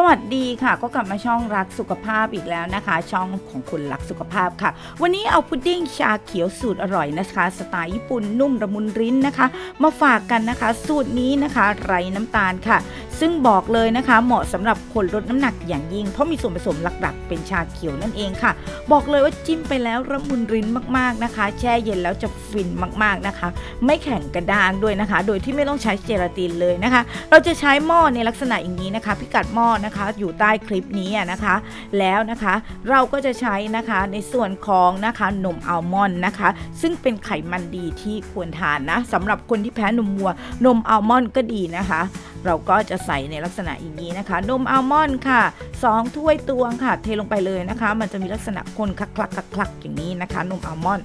สวัสดีค่ะ ก็กลับมาช่องรักสุขภาพอีกแล้วนะคะ ช่องของคุณรักสุขภาพค่ะ วันนี้เอาพุดดิ้งชาเขียวสูตรอร่อยนะคะ สไตล์ญี่ปุ่นนุ่มระมุนริ้นนะคะ มาฝากกันนะคะ สูตรนี้นะคะ ไร้น้ำตาลค่ะ ซึ่งบอกเลยนะคะ เหมาะสำหรับคนลดน้ำหนักอย่างยิ่ง เพราะมีส่วนผสมหลักๆ เป็นชาเขียวนั่นเองค่ะ บอกเลยว่าจิ้มไปแล้วระมุนริ้นมากๆนะคะ แช่เย็นแล้วจะฟินมากๆนะคะ ไม่แข็งกระด้างด้วยนะคะ โดยที่ไม่ต้องใช้เจลาตินเลยนะคะ เราจะใช้หม้อในลักษณะอย่างนี้นะคะ พิกัดหม้อนะคะ อยู่ใต้คลิปนี้นะคะ แล้วนะคะเราก็จะใช้นะคะในส่วนของนะคะนมอัลมอนด์นะคะ ซึ่งเป็นไขมันดีที่ควรทานนะสำหรับคนที่แพ้นมวัวนมอัลมอนด์ก็ดีนะคะ เราก็จะใส่ในลักษณะอย่างนี้นะคะ นมอัลมอนด์ค่ะ 2 ถ้วยตวงค่ะ เทลงไปเลยนะคะ มันจะมีลักษณะคนคลักคลักคลักคลักอย่างนี้นะคะ นมอัลมอนด์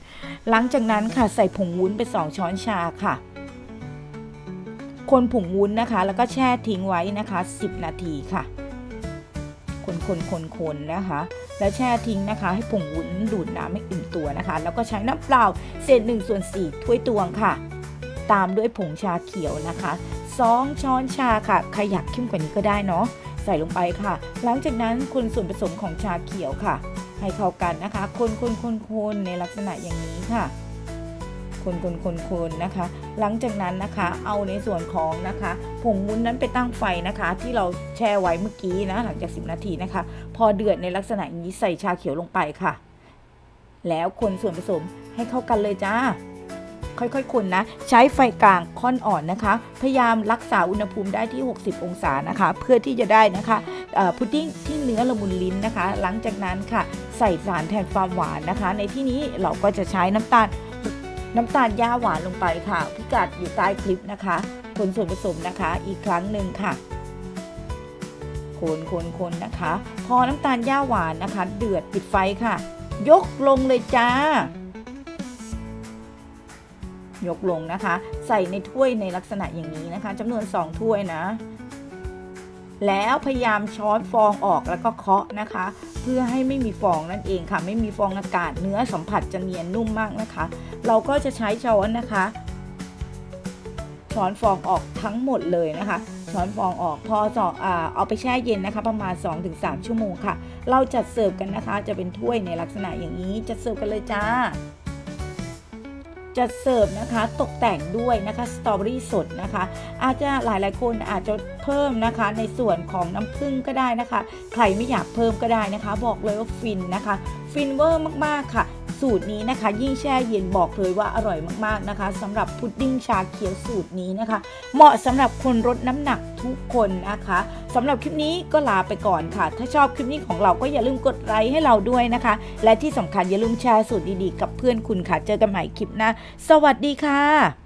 หลังจากนั้นค่ะใส่ผงวุ้นไป 2 ช้อนชาค่ะ คนผงวุ้นนะคะ แล้วก็แช่ทิ้งไว้นะคะ 10 นาทีค่ะคนคนคนคนนะคะ แล้วแช่ทิ้งนะคะ ให้ผงวุ้นดูดน้ำให้อิ่มตัวนะคะ แล้วก็ใช้น้ำเปล่าเศษ1ส่วน4ถ้วยตวงค่ะ ตามด้วยผงชาเขียวนะคะ 2 ช้อนชาค่ะ ใครอยากเข้มกว่านี้ก็ได้เนาะ ใส่ลงไปค่ะ หลังจากนั้นคนส่วนผสมของชาเขียวค่ะ ให้เข้ากันนะคะ คนคนคนคนในลักษณะอย่างนี้ค่ะคนคนคนคนนะคะ หลังจากนั้นนะคะ เอาในส่วนของนะคะ ผงวุ้นนั้นไปตั้งไฟนะคะ ที่เราแช่ไว้เมื่อกี้นะ หลังจาก 10 นาทีนะคะ พอเดือดในลักษณะอย่างนี้ใส่ชาเขียวลงไปค่ะ แล้วคนส่วนผสมให้เข้ากันเลยจ้า ค่อยๆคนนะ ใช้ไฟกลางค่อนอ่อนนะคะ พยายามรักษาอุณหภูมิได้ที่ 60 องศานะคะ เพื่อที่จะได้นะคะพุดดิ้งที่เนื้อละมุนลิ้นนะคะ หลังจากนั้นค่ะ ใส่สารแทนความหวานนะคะ ในที่นี้เราก็จะใช้น้ำตาลน้ำตาลย่าหวานลงไปค่ะ พิกัดอยู่ใต้คลิปนะคะคนส่วนผสมนะคะ อีกครั้งหนึ่งค่ะคนคนคนนะคะ พอน้ำตาลย่าหวานนะคะ เดือดปิดไฟค่ะ ยกลงเลยจ้า ยกลงนะคะ ใส่ในถ้วยในลักษณะอย่างนี้นะคะจำนวน 2 ถ้วยนะ แล้วพยายามช้อนฟองออกแล้วก็เคาะนะคะ เพื่อให้ไม่มีฟองนั่นเองค่ะ ไม่มีฟองอากาศเนื้อสัมผัสจะเนียนนุ่มมากนะคะ เราก็จะใช้ช้อนนะคะช้อนฟองออกทั้งหมดเลยนะคะ ช้อนฟองออกพอสออเอาไปแช่เย็นนะคะ ประมาณ 2-3 ชั่วโมงค่ะ เราจัดเสิร์ฟกันนะคะ จะเป็นถ้วยในลักษณะอย่างนี้จัดเสิร์ฟกันเลยจ้า จะเสิร์ฟนะคะตกแต่งด้วยนะคะสตรอเบอรี่สดนะคะ อาจจะหลายหลายคนอาจจะเพิ่มนะคะในส่วนของน้ำผึ้งก็ได้นะคะ ใครไม่อยากเพิ่มก็ได้นะคะ บอกเลยว่าฟินนะคะ ฟินเวอร์มากๆค่ะ สูตรนี้นะคะ ยิ่งแช่เย็นบอกเลยว่าอร่อยมากๆนะคะสำหรับพุดดิ้งชาเขียวสูตรนี้นะคะ เหมาะสำหรับคนลดน้ำหนักทุกคนนะคะสำหรับคลิปนี้ก็ลาไปก่อนค่ะ ถ้าชอบคลิปนี้ของเราก็อย่าลืมกดไลค์ให้เราด้วยนะคะ และที่สำคัญอย่าลืมแชร์สูตรดีๆ กับเพื่อนคุณค่ะ เจอกันใหม่คลิปหน้าสวัสดีค่ะ